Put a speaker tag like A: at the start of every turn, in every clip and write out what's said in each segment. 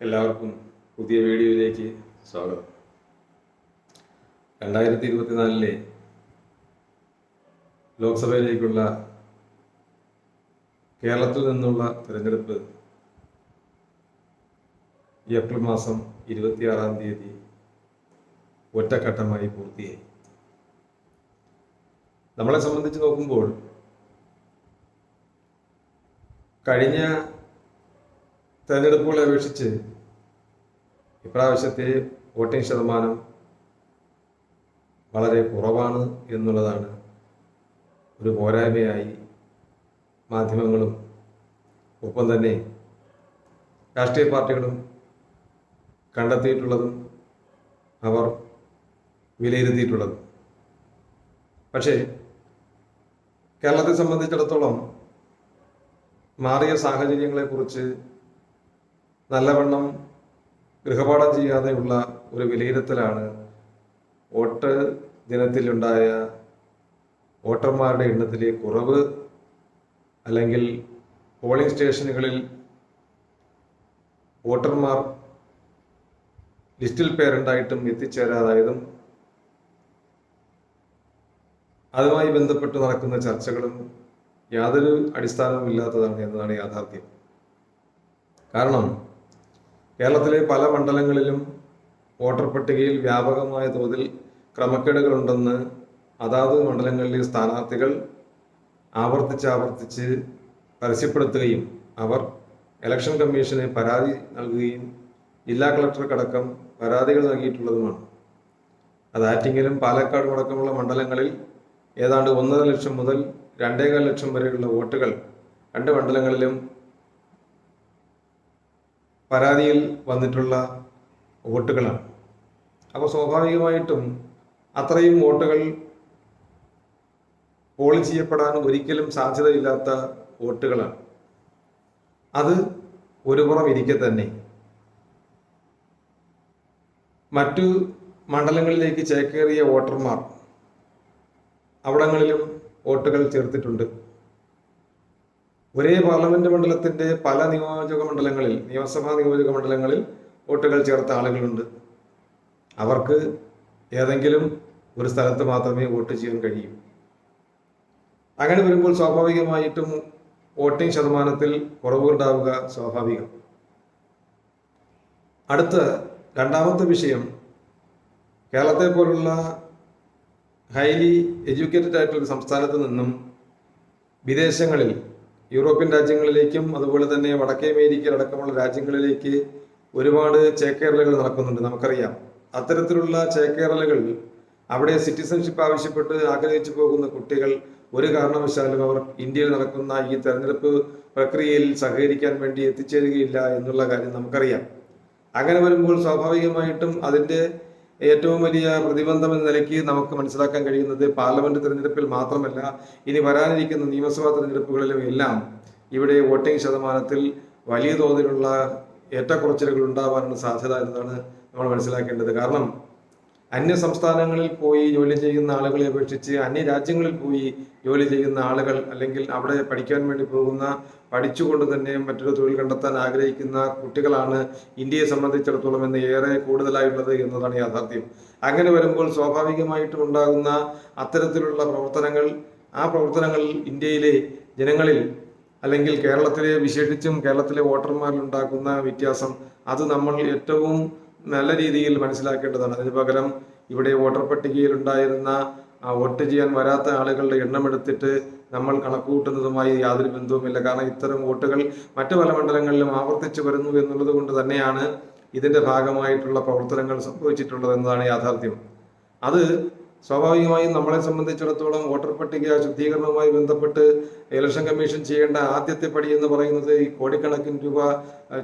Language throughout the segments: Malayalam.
A: എല്ലാവർക്കും പുതിയ വീഡിയോയിലേക്ക് സ്വാഗതം. രണ്ടായിരത്തി ഇരുപത്തിനാലിലെ ലോക്സഭയിലേക്കുള്ള കേരളത്തിൽ നിന്നുള്ള തിരഞ്ഞെടുപ്പ് ഏപ്രിൽ മാസം ഇരുപത്തിയാറാം തീയതി ഒറ്റഘട്ടമായി പൂർത്തിയായി. നമ്മളെ സംബന്ധിച്ച് നോക്കുമ്പോൾ കഴിഞ്ഞ തെരഞ്ഞെടുപ്പുകളെ അപേക്ഷിച്ച് ഇപ്രാവശ്യത്തെ വോട്ടിംഗ് ശതമാനം വളരെ കുറവാണ് എന്നുള്ളതാണ് ഒരു പോരായ്മയായി മാധ്യമങ്ങളും ഒപ്പം തന്നെ രാഷ്ട്രീയ പാർട്ടികളും കണ്ടെത്തിയിട്ടുള്ളതും അവർ വിലയിരുത്തിയിട്ടുള്ളതും. പക്ഷേ കേരളത്തെ സംബന്ധിച്ചിടത്തോളം മാറിയ സാഹചര്യങ്ങളെക്കുറിച്ച് നല്ലവണ്ണം ഗൃഹപാഠം ചെയ്യാതെയുള്ള ഒരു വിലയിരുത്തലാണ് വോട്ട് ദിനത്തിലുണ്ടായ വോട്ടർമാരുടെ എണ്ണത്തിലെ കുറവ് അല്ലെങ്കിൽ പോളിംഗ് സ്റ്റേഷനുകളിൽ വോട്ടർമാർ ലിസ്റ്റിൽ പേരുണ്ടായിട്ടും എത്തിച്ചേരാതായതും അതുമായി ബന്ധപ്പെട്ട് നടക്കുന്ന ചർച്ചകളും യാതൊരു അടിസ്ഥാനവുമില്ലാത്തതാണ് എന്നതാണ് യാഥാർത്ഥ്യം. കാരണം കേരളത്തിലെ പല മണ്ഡലങ്ങളിലും വോട്ടർ പട്ടികയിൽ വ്യാപകമായ തോതിൽ ക്രമക്കേടുകളുണ്ടെന്ന് അതാത് മണ്ഡലങ്ങളിലെ സ്ഥാനാർത്ഥികൾ ആവർത്തിച്ച് ആവർത്തിച്ച് പരസ്യപ്പെടുത്തുകയും അവർ ഇലക്ഷൻ കമ്മീഷന് പരാതി നൽകുകയും ജില്ലാ കളക്ടർക്കടക്കം പരാതികൾ നൽകിയിട്ടുള്ളതുമാണ്. അത് ആറ്റിങ്ങലും പാലക്കാടും അടക്കമുള്ള മണ്ഡലങ്ങളിൽ ഏതാണ്ട് ഒന്നര ലക്ഷം മുതൽ രണ്ടേകാൽ ലക്ഷം വരെയുള്ള വോട്ടുകൾ രണ്ട് മണ്ഡലങ്ങളിലും പരാതിയിൽ വന്നിട്ടുള്ള വോട്ടുകളാണ്. അപ്പോൾ സ്വാഭാവികമായിട്ടും അത്രയും വോട്ടുകൾ പോൾ ചെയ്യപ്പെടാൻ ഒരിക്കലും സാധ്യതയില്ലാത്ത വോട്ടുകളാണ്. അത് ഒരു പുറം ഇരിക്കെ തന്നെ. മറ്റു മണ്ഡലങ്ങളിലേക്ക് ചേക്കേറിയ വോട്ടർമാർ അവിടങ്ങളിലും വോട്ടുകൾ ചേർത്തിട്ടുണ്ട്. ഒരേ പാർലമെന്റ് മണ്ഡലത്തിന്റെ പല നിയോജക മണ്ഡലങ്ങളിൽ നിയമസഭാ നിയോജക മണ്ഡലങ്ങളിൽ വോട്ടുകൾ ചേർത്ത ആളുകളുണ്ട്. അവർക്ക് ഏതെങ്കിലും ഒരു സ്ഥലത്ത് മാത്രമേ വോട്ട് ചെയ്യാൻ കഴിയൂ. അങ്ങനെ വരുമ്പോൾ സ്വാഭാവികമായിട്ടും വോട്ടിംഗ് ശതമാനത്തിൽ കുറവുണ്ടാവുക സ്വാഭാവികം. അടുത്ത രണ്ടാമത്തെ വിഷയം കേരളത്തെ പോലുള്ള ഹൈലി എഡ്യൂക്കേറ്റഡ് ആയിട്ടുള്ള സംസ്ഥാനത്ത് നിന്നും വിദേശങ്ങളിൽ യൂറോപ്യൻ രാജ്യങ്ങളിലേക്കും അതുപോലെ തന്നെ വടക്കേ അമേരിക്ക അടക്കമുള്ള രാജ്യങ്ങളിലേക്ക് ഒരുപാട് ചേക്കേറലുകൾ നടക്കുന്നുണ്ട് നമുക്കറിയാം. അത്തരത്തിലുള്ള ചേക്കേറലുകൾ അവിടെ സിറ്റിസൺഷിപ്പ് ആവശ്യപ്പെട്ട് ആഗ്രഹിച്ചു പോകുന്ന കുട്ടികൾ ഒരു കാരണവശാലും അവർ ഇന്ത്യയിൽ നടക്കുന്ന ഈ തെരഞ്ഞെടുപ്പ് പ്രക്രിയയിൽ സഹകരിക്കാൻ വേണ്ടി എത്തിച്ചേരുകയില്ല എന്നുള്ള കാര്യം നമുക്കറിയാം. അങ്ങനെ വരുമ്പോൾ സ്വാഭാവികമായിട്ടും അതിന്റെ ഏറ്റവും വലിയ പ്രതിബന്ധം എന്ന നിലയ്ക്ക് നമുക്ക് മനസ്സിലാക്കാൻ കഴിയുന്നത് പാർലമെന്റ് തിരഞ്ഞെടുപ്പിൽ മാത്രമല്ല ഇനി വരാനിരിക്കുന്ന നിയമസഭാ തിരഞ്ഞെടുപ്പുകളിലും എല്ലാം ഇവിടെ വോട്ടിംഗ് ശതമാനത്തിൽ വലിയ തോതിലുള്ള ഏറ്റക്കുറച്ചിലുകൾ ഉണ്ടാവാനുള്ള സാധ്യത എന്നതാണ് നമ്മൾ മനസ്സിലാക്കേണ്ടത്. കാരണം അന്യ സംസ്ഥാനങ്ങളിൽ പോയി ജോലി ചെയ്യുന്ന ആളുകളെ അപേക്ഷിച്ച് അന്യ രാജ്യങ്ങളിൽ പോയി ജോലി ചെയ്യുന്ന ആളുകൾ അല്ലെങ്കിൽ അവിടെ പഠിക്കാൻ വേണ്ടി പോകുന്ന പഠിച്ചുകൊണ്ട് തന്നെ മറ്റൊരു തൊഴിൽ കണ്ടെത്താൻ ആഗ്രഹിക്കുന്ന കുട്ടികളാണ് ഇന്ത്യയെ സംബന്ധിച്ചിടത്തോളം എന്ന് ഏറെ കൂടുതലായുള്ളത് എന്നതാണ് യാഥാർത്ഥ്യം. അങ്ങനെ വരുമ്പോൾ സ്വാഭാവികമായിട്ടും ഉണ്ടാകുന്ന അത്തരത്തിലുള്ള പ്രവർത്തനങ്ങൾ ആ പ്രവർത്തനങ്ങൾ ഇന്ത്യയിലെ ജനങ്ങളിൽ അല്ലെങ്കിൽ കേരളത്തിലെ വിശേഷിച്ചും കേരളത്തിലെ വോട്ടർമാരിൽ ഉണ്ടാക്കുന്ന വ്യത്യാസം അത് നമ്മൾ ഏറ്റവും നല്ല രീതിയിൽ മനസ്സിലാക്കേണ്ടതാണ്. അതിന് പകരം ഇവിടെ വോട്ടർ പട്ടികയിൽ ഉണ്ടായിരുന്ന വോട്ട് ചെയ്യാൻ വരാത്ത ആളുകളുടെ എണ്ണം എടുത്തിട്ട് നമ്മൾ കണക്കുകൂട്ടുന്നതുമായി യാതൊരു ബന്ധവുമില്ല. കാരണം ഇത്തരം വോട്ടുകൾ മറ്റു പല മണ്ഡലങ്ങളിലും ആവർത്തിച്ചു വരുന്നു എന്നുള്ളത് കൊണ്ട് തന്നെയാണ് ഇതിന്റെ ഭാഗമായിട്ടുള്ള പ്രവർത്തനങ്ങൾ സംഭവിച്ചിട്ടുള്ളത് എന്നതാണ് യാഥാർത്ഥ്യം. അത് സ്വാഭാവികമായും നമ്മളെ സംബന്ധിച്ചിടത്തോളം വോട്ടർ പട്ടിക ശുദ്ധീകരണവുമായി ബന്ധപ്പെട്ട് ഇലക്ഷൻ കമ്മീഷൻ ചെയ്യേണ്ട ആദ്യത്തെ പടി എന്ന് പറയുന്നത് ഈ കോടിക്കണക്കിന് രൂപ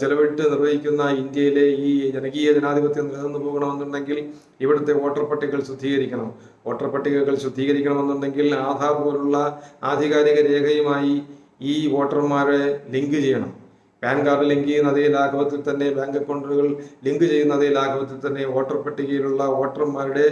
A: ചെലവിട്ട് നിർവഹിക്കുന്ന ഇന്ത്യയിലെ ഈ ജനകീയ ജനാധിപത്യം നിലനിന്ന് പോകണമെന്നുണ്ടെങ്കിൽ ഇവിടുത്തെ വോട്ടർ പട്ടികകൾ ശുദ്ധീകരിക്കണം. വോട്ടർ പട്ടികകൾ ശുദ്ധീകരിക്കണമെന്നുണ്ടെങ്കിൽ ആധാർ പോലുള്ള ആധികാരിക രേഖയുമായി ഈ വോട്ടർമാരെ ലിങ്ക് ചെയ്യണം. പാൻ കാർഡ് ലിങ്ക് ചെയ്യുന്ന അതേ ലാഘവത്തിൽ തന്നെ ബാങ്ക് അക്കൗണ്ടുകൾ ലിങ്ക് ചെയ്യുന്ന അതേ ലാഘവത്തിൽ തന്നെ വോട്ടർ പട്ടികയിലുള്ള വോട്ടർമാരുടെ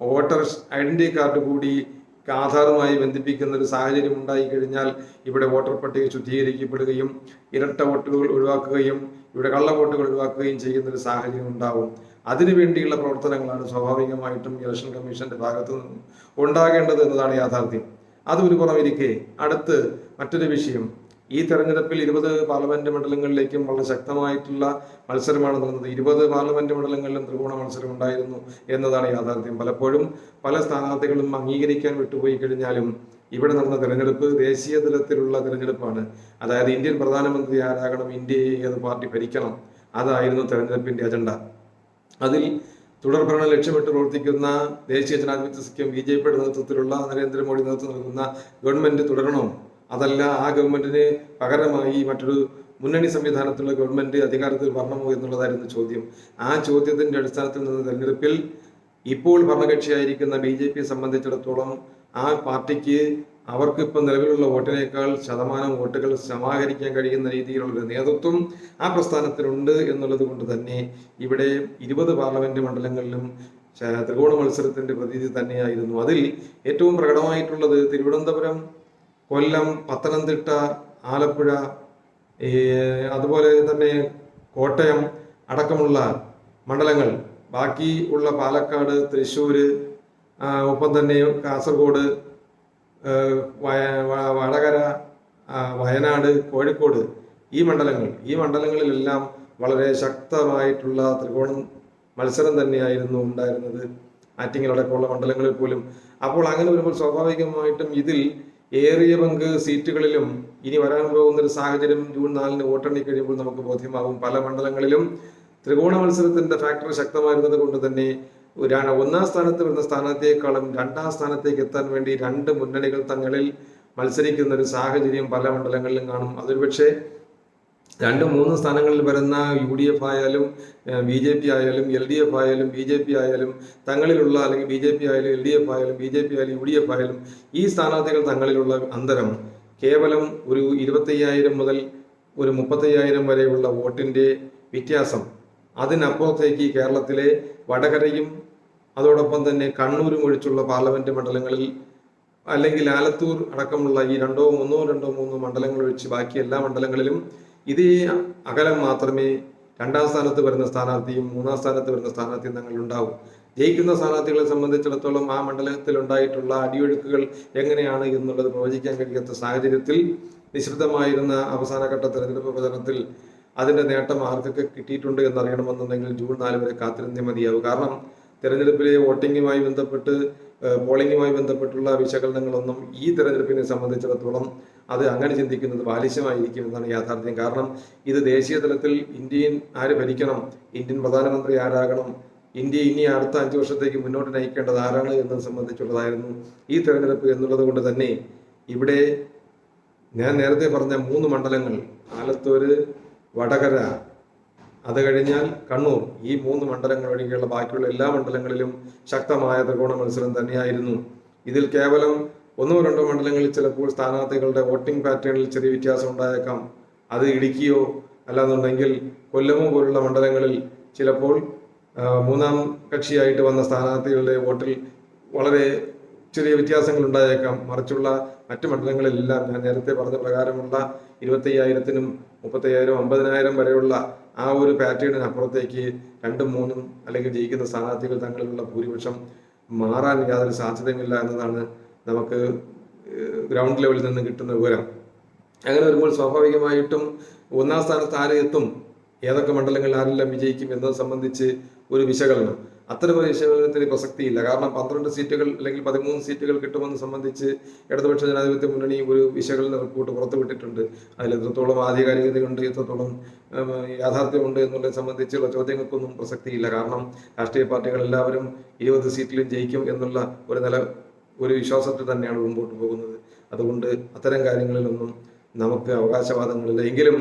A: വോട്ടർ ഐഡന്റിറ്റി കാർഡ് കൂടി ആധാറുമായി ബന്ധിപ്പിക്കുന്ന ഒരു സാഹചര്യം ഉണ്ടായി കഴിഞ്ഞാൽ ഇവിടെ വോട്ടർ പട്ടിക ശുദ്ധീകരിക്കപ്പെടുകയും ഇരട്ട വോട്ടുകൾ ഒഴിവാക്കുകയും ഇവിടെ കള്ള വോട്ടുകൾ ഒഴിവാക്കുകയും ചെയ്യുന്ന ഒരു സാഹചര്യം ഉണ്ടാവും. അതിനുവേണ്ടിയുള്ള പ്രവർത്തനങ്ങളാണ് സ്വാഭാവികമായിട്ടും ഇലക്ഷൻ കമ്മീഷന്റെ ഭാഗത്തു നിന്നും ഉണ്ടാകേണ്ടത് എന്നതാണ് യാഥാർത്ഥ്യം. അത് ഒരു പുറമിരിക്കെ അടുത്ത് മറ്റൊരു വിഷയം. ഈ തെരഞ്ഞെടുപ്പിൽ ഇരുപത് പാർലമെന്റ് മണ്ഡലങ്ങളിലേക്കും വളരെ ശക്തമായിട്ടുള്ള മത്സരമാണ് നടന്നത് ഇരുപത് പാർലമെന്റ് മണ്ഡലങ്ങളിലും ത്രികോണ മത്സരം ഉണ്ടായിരുന്നു എന്നതാണ് യാഥാർത്ഥ്യം. പലപ്പോഴും പല സ്ഥാനാർത്ഥികളും അംഗീകരിക്കാൻ വിട്ടുപോയി കഴിഞ്ഞാലും ഇവിടെ നടന്ന തെരഞ്ഞെടുപ്പ് ദേശീയ തലത്തിലുള്ള തെരഞ്ഞെടുപ്പാണ്. അതായത് ഇന്ത്യൻ പ്രധാനമന്ത്രി ആരാകണം ഇന്ത്യയെ ഏത് പാർട്ടി ഭരിക്കണം അതായിരുന്നു തെരഞ്ഞെടുപ്പിന്റെ അജണ്ട. അതിൽ തുടർഭരണം ലക്ഷ്യമിട്ട് പ്രവർത്തിക്കുന്ന ദേശീയ ജനാധിപത്യ സഖ്യം ബി ജെ പിയുടെ നേതൃത്വത്തിലുള്ള നരേന്ദ്രമോദി നേതൃത്വം നൽകുന്ന ഗവൺമെന്റ് തുടരണോ? അതല്ല ആ ഗവൺമെന്റിന് പകരമായി മറ്റൊരു മുന്നണി സംവിധാനത്തിലുള്ള ഗവൺമെന്റ് അധികാരത്തിൽ വരണമോ എന്നുള്ളതായിരുന്നു ചോദ്യം. ആ ചോദ്യത്തിന്റെ അടിസ്ഥാനത്തിൽ നിന്ന് തെരഞ്ഞെടുപ്പിൽ ഇപ്പോൾ ഭരണകക്ഷിയായിരിക്കുന്ന ബി ജെ പിയെ സംബന്ധിച്ചിടത്തോളം ആ പാർട്ടിക്ക് അവർക്ക് ഇപ്പം നിലവിലുള്ള വോട്ടിനേക്കാൾ ശതമാനം വോട്ടുകൾ സമാഹരിക്കാൻ കഴിയുന്ന രീതിയിലുള്ള നേതൃത്വം ആ പ്രസ്ഥാനത്തിലുണ്ട് എന്നുള്ളത് കൊണ്ട് തന്നെ ഇവിടെ ഇരുപത് പാർലമെന്റ് മണ്ഡലങ്ങളിലും ത്രികോണ മത്സരത്തിന്റെ പ്രതീതി തന്നെയായിരുന്നു. അതിൽ ഏറ്റവും പ്രകടമായിട്ടുള്ളത് തിരുവനന്തപുരം കൊല്ലം പത്തനംതിട്ട ആലപ്പുഴ അതുപോലെ തന്നെ കോട്ടയം അടക്കമുള്ള മണ്ഡലങ്ങൾ. ബാക്കി ഉള്ള പാലക്കാട് തൃശ്ശൂർ ഒപ്പം തന്നെ കാസർഗോഡ് വടകര വയനാട് കോഴിക്കോട് ഈ മണ്ഡലങ്ങൾ. ഈ മണ്ഡലങ്ങളിലെല്ലാം വളരെ ശക്തമായിട്ടുള്ള ത്രികോണം മത്സരം തന്നെയായിരുന്നു ഉണ്ടായിരുന്നത്. ആറ്റിങ്ങൽ അടക്കമുള്ള മണ്ഡലങ്ങളിൽ പോലും. അപ്പോൾ അങ്ങനെ വരുമ്പോൾ സ്വാഭാവികമായിട്ടും ഇതിൽ ഏറിയ പങ്ക് സീറ്റുകളിലും ഇനി വരാൻ പോകുന്ന ഒരു സാഹചര്യം ജൂൺ നാലിന് വോട്ടെണ്ണി കഴിയുമ്പോൾ നമുക്ക് ബോധ്യമാകും പല മണ്ഡലങ്ങളിലും ത്രികോണ മത്സരത്തിന്റെ ഫാക്ടർ ശക്തമായിരുന്നത് കൊണ്ട് തന്നെ ഒരാണ് ഒന്നാം സ്ഥാനത്ത് വരുന്ന സ്ഥാനത്തേക്കാളും രണ്ടാം സ്ഥാനത്തേക്ക് എത്താൻ വേണ്ടി രണ്ട് മുന്നണികൾ തങ്ങളിൽ മത്സരിക്കുന്ന ഒരു സാഹചര്യം പല മണ്ഡലങ്ങളിലും കാണും. അതൊരു പക്ഷേ രണ്ട് മൂന്ന് സ്ഥാനങ്ങളിൽ വരുന്ന യു ഡി എഫ് ആയാലും ബി ജെ പി ആയാലും എൽ ഡി എഫ് ആയാലും ബി ജെ പി ആയാലും തങ്ങളിലുള്ള അല്ലെങ്കിൽ ബി ജെ പി ആയാലും എൽ ഡി എഫ് ആയാലും ബി ജെ പി ആയാലും യു ഡി എഫ് ആയാലും ഈ സ്ഥാനാർത്ഥികൾ തങ്ങളിലുള്ള അന്തരം കേവലം ഒരു ഇരുപത്തയ്യായിരം മുതൽ ഒരു മുപ്പത്തയ്യായിരം വരെയുള്ള വോട്ടിന്റെ വ്യത്യാസം. അതിനപ്പുറത്തേക്ക് കേരളത്തിലെ വടകരയും അതോടൊപ്പം തന്നെ കണ്ണൂരും ഒഴിച്ചുള്ള പാർലമെന്റ് മണ്ഡലങ്ങളിൽ അല്ലെങ്കിൽ ആലത്തൂർ അടക്കമുള്ള ഈ രണ്ടോ മൂന്നോ രണ്ടോ മൂന്നോ മണ്ഡലങ്ങൾ ഒഴിച്ച് ബാക്കി എല്ലാ മണ്ഡലങ്ങളിലും ഇതേ അകലം മാത്രമേ രണ്ടാം സ്ഥാനത്ത് വരുന്ന സ്ഥാനാർത്ഥിയും മൂന്നാം സ്ഥാനത്ത് വരുന്ന സ്ഥാനാർത്ഥിയും തങ്ങളിൽ ഉണ്ടാവും. ജയിക്കുന്ന സ്ഥാനാർത്ഥികളെ സംബന്ധിച്ചിടത്തോളം ആ മണ്ഡലത്തിൽ ഉണ്ടായിട്ടുള്ള അടിയൊഴുക്കുകൾ എങ്ങനെയാണ് എന്നുള്ളത് പ്രവചിക്കാൻ കഴിയാത്ത സാഹചര്യത്തിൽ നിശ്ചിതമായിരുന്ന അവസാനഘട്ട തെരഞ്ഞെടുപ്പ് പ്രചരണത്തിൽ അതിന്റെ നേട്ടം ആർക്കൊക്കെ കിട്ടിയിട്ടുണ്ട് എന്നറിയണമെന്നുണ്ടെങ്കിൽ ജൂൺ നാല് വരെ കാത്തിരുന്നേ മതിയാവും. കാരണം തെരഞ്ഞെടുപ്പിലെ വോട്ടിങ്ങുമായി ബന്ധപ്പെട്ട് പോളിംഗുമായി ബന്ധപ്പെട്ടുള്ള വിശകലനങ്ങളൊന്നും ഈ തെരഞ്ഞെടുപ്പിനെ സംബന്ധിച്ചിടത്തോളം അത് അങ്ങനെ ചിന്തിക്കുന്നത് ബാലിശമായിരിക്കും എന്നാണ് യാഥാർത്ഥ്യം. കാരണം ഇത് ദേശീയ തലത്തിൽ ഇന്ത്യൻ ആര് ഭരിക്കണം ഇന്ത്യൻ പ്രധാനമന്ത്രി ആരാകണം ഇന്ത്യ ഇനി അടുത്ത അഞ്ചു വർഷത്തേക്ക് മുന്നോട്ട് നയിക്കേണ്ടത് ആരാണ് എന്നത് സംബന്ധിച്ചുള്ളതായിരുന്നു ഈ തെരഞ്ഞെടുപ്പ് എന്നുള്ളത് കൊണ്ട് തന്നെ ഇവിടെ ഞാൻ നേരത്തെ പറഞ്ഞ മൂന്ന് മണ്ഡലങ്ങൾ ആലത്തൂര് വടകര അത് കഴിഞ്ഞാൽ കണ്ണൂർ ഈ മൂന്ന് മണ്ഡലങ്ങൾ ഒഴികെയുള്ള ബാക്കിയുള്ള എല്ലാ മണ്ഡലങ്ങളിലും ശക്തമായ ത്രികോണ മത്സരം തന്നെയായിരുന്നു. ഇതിൽ കേവലം ഒന്നോ രണ്ടോ മണ്ഡലങ്ങളിൽ ചിലപ്പോൾ സ്ഥാനാർത്ഥികളുടെ വോട്ടിംഗ് പാറ്റേണിൽ ചെറിയ വ്യത്യാസം ഉണ്ടായേക്കാം. അത് ഇടുക്കിയോ അല്ലാന്നുണ്ടെങ്കിൽ കൊല്ലമോ പോലുള്ള മണ്ഡലങ്ങളിൽ ചിലപ്പോൾ മൂന്നാം കക്ഷിയായിട്ട് വന്ന സ്ഥാനാർത്ഥികളുടെ വോട്ടിൽ വളരെ ചെറിയ വ്യത്യാസങ്ങൾ ഉണ്ടായേക്കാം. മറിച്ചുള്ള മറ്റു മണ്ഡലങ്ങളിലെല്ലാം ഞാൻ നേരത്തെ പറഞ്ഞ പ്രകാരമുള്ള ഇരുപത്തയ്യായിരത്തിനും മുപ്പത്തയ്യായിരം അമ്പതിനായിരം വരെയുള്ള ആ ഒരു പാറ്റേണിന് അപ്പുറത്തേക്ക് രണ്ടും മൂന്നും അല്ലെങ്കിൽ ജയിക്കുന്ന സ്ഥാനാർത്ഥികൾ തങ്ങളിലുള്ള ഭൂരിപക്ഷം മാറാൻ യാതൊരു സാധ്യതയുമില്ല എന്നതാണ് നമുക്ക് ഗ്രൗണ്ട് ലെവലിൽ നിന്ന് കിട്ടുന്ന വിവരം. അങ്ങനെ വരുമ്പോൾ സ്വാഭാവികമായിട്ടും ഒന്നാം സ്ഥാനത്ത് ആരെ എത്തും? ഏതൊക്കെ മണ്ഡലങ്ങളിൽ ആരെല്ലാം വിജയിക്കും എന്നത് സംബന്ധിച്ച് ഒരു വിശകലനം. അത്തരം ഒരു വിശകലനത്തിന് പ്രസക്തിയില്ല. കാരണം പന്ത്രണ്ട് സീറ്റുകൾ അല്ലെങ്കിൽ പതിമൂന്ന് സീറ്റുകൾ കിട്ടുമെന്ന് സംബന്ധിച്ച് ഇടതുപക്ഷ ജനാധിപത്യ മുന്നണി ഒരു വിശകലന റിപ്പോർട്ട് പുറത്തുവിട്ടിട്ടുണ്ട് അതിൽ എത്രത്തോളം ആധികാരികതയുണ്ട് എത്രത്തോളം യാഥാർത്ഥ്യമുണ്ട് എന്നുള്ളത് സംബന്ധിച്ചുള്ള ചോദ്യങ്ങൾക്കൊന്നും പ്രസക്തിയില്ല. കാരണം രാഷ്ട്രീയ പാർട്ടികൾ എല്ലാവരും ഇരുപത് സീറ്റിലും ജയിക്കും എന്നുള്ള ഒരു നില ഒരു വിശ്വാസത്തിൽ തന്നെയാണ് മുമ്പോട്ട് പോകുന്നത്. അതുകൊണ്ട് അത്തരം കാര്യങ്ങളിലൊന്നും നമുക്ക് അവകാശവാദങ്ങളില്ല. എങ്കിലും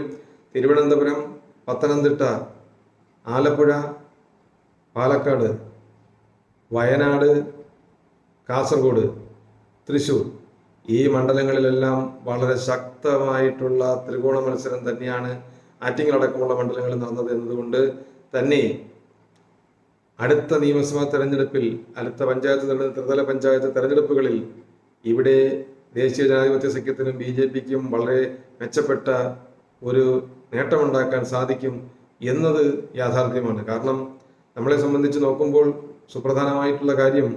A: തിരുവനന്തപുരം പത്തനംതിട്ട ആലപ്പുഴ പാലക്കാട് വയനാട് കാസർഗോഡ് തൃശൂർ ഈ മണ്ഡലങ്ങളിലെല്ലാം വളരെ ശക്തമായിട്ടുള്ള ത്രികോണ മത്സരം തന്നെയാണ് ആറ്റിങ്ങലടക്കമുള്ള മണ്ഡലങ്ങളിൽ നടന്നത് എന്നതുകൊണ്ട് തന്നെ അടുത്ത നിയമസഭാ തെരഞ്ഞെടുപ്പിൽ അടുത്ത പഞ്ചായത്ത് ത്രിതല പഞ്ചായത്ത് തെരഞ്ഞെടുപ്പുകളിൽ ഇവിടെ ദേശീയ ജനാധിപത്യ സഖ്യത്തിനും ബി ജെ പിക്കും വളരെ മെച്ചപ്പെട്ട ഒരു നേട്ടമുണ്ടാക്കാൻ സാധിക്കും എന്നത് യാഥാർത്ഥ്യമാണ്. കാരണം നമ്മളെ സംബന്ധിച്ച് നോക്കുമ്പോൾ സുപ്രധാനമായിട്ടുള്ള കാര്യം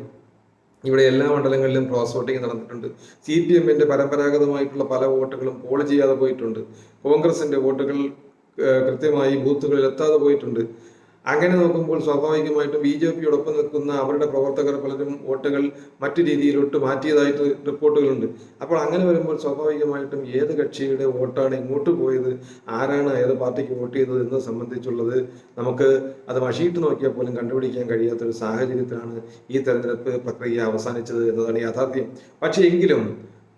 A: ഇവിടെ എല്ലാ മണ്ഡലങ്ങളിലും ക്രോസ് വോട്ടിംഗ് നടന്നിട്ടുണ്ട്. സി പി എമ്മിന്റെ പരമ്പരാഗതമായിട്ടുള്ള പല വോട്ടുകളും പോൾ ചെയ്യാതെ പോയിട്ടുണ്ട്. കോൺഗ്രസിന്റെ വോട്ടുകൾ കൃത്യമായി ബൂത്തുകളിൽ എത്താതെ പോയിട്ടുണ്ട്. അങ്ങനെ നോക്കുമ്പോൾ സ്വാഭാവികമായിട്ടും ബി ജെ പിയോടൊപ്പം നിൽക്കുന്ന അവരുടെ പ്രവർത്തകർ പലരും വോട്ടുകൾ മറ്റു രീതിയിലോട്ട് മാറ്റിയതായിട്ട് റിപ്പോർട്ടുകളുണ്ട്. അപ്പോൾ അങ്ങനെ വരുമ്പോൾ സ്വാഭാവികമായിട്ടും ഏത് കക്ഷിയുടെ വോട്ടാണ് ഇങ്ങോട്ട് പോയത് ആരാണ് ഏത് പാർട്ടിക്ക് വോട്ട് ചെയ്തത് എന്ന് സംബന്ധിച്ചുള്ളത് നമുക്ക് അത് മഷിയിട്ട് നോക്കിയാൽ പോലും കണ്ടുപിടിക്കാൻ കഴിയാത്തൊരു സാഹചര്യത്തിലാണ് ഈ തെരഞ്ഞെടുപ്പ് പ്രക്രിയ അവസാനിച്ചത് എന്നതാണ് യാഥാർത്ഥ്യം. പക്ഷേ എങ്കിലും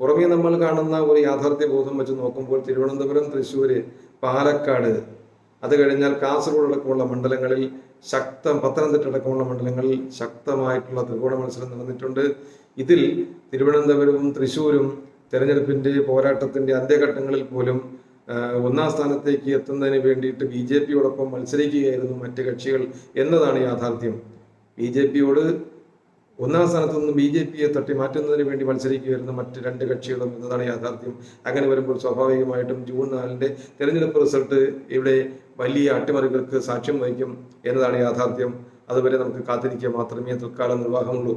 A: പുറമേ നമ്മൾ കാണുന്ന ഒരു യാഥാർത്ഥ്യ ബോധം വെച്ച് നോക്കുമ്പോൾ തിരുവനന്തപുരം തൃശ്ശൂര് പാലക്കാട് അത് കഴിഞ്ഞാൽ കാസർഗോഡ് അടക്കമുള്ള മണ്ഡലങ്ങളിൽ ശക്തം പത്തനംതിട്ട അടക്കമുള്ള മണ്ഡലങ്ങളിൽ ശക്തമായിട്ടുള്ള ത്രികോണ മത്സരം നടന്നിട്ടുണ്ട്. ഇതിൽ തിരുവനന്തപുരവും തൃശ്ശൂരും തെരഞ്ഞെടുപ്പിന്റെ പോരാട്ടത്തിന്റെ അന്ത്യഘട്ടങ്ങളിൽ പോലും ഒന്നാം സ്ഥാനത്തേക്ക് എത്തുന്നതിന് വേണ്ടിയിട്ട് ബി ജെ പിയോടൊപ്പം മത്സരിക്കുകയായിരുന്നു മറ്റ് കക്ഷികൾ എന്നതാണ് യാഥാർത്ഥ്യം. ബി ജെ പിയോട് ഒന്നാം സ്ഥാനത്ത് നിന്ന് ബി ജെ പിയെ തട്ടി മാറ്റുന്നതിന് വേണ്ടി മത്സരിക്കുകയായിരുന്നു മറ്റ് രണ്ട് കക്ഷികളും എന്നതാണ് യാഥാർത്ഥ്യം. അങ്ങനെ വരുമ്പോൾ സ്വാഭാവികമായിട്ടും ജൂൺ നാലിന്റെ തെരഞ്ഞെടുപ്പ് റിസൾട്ട് ഇവിടെ വലിയ അട്ടിമറികൾക്ക് സാക്ഷ്യം വഹിക്കും എന്നതാണ് യാഥാർത്ഥ്യം. അതുവരെ നമുക്ക് കാത്തിരിക്കുക മാത്രമേ തൽക്കാലം നിർവാഹമുള്ളൂ.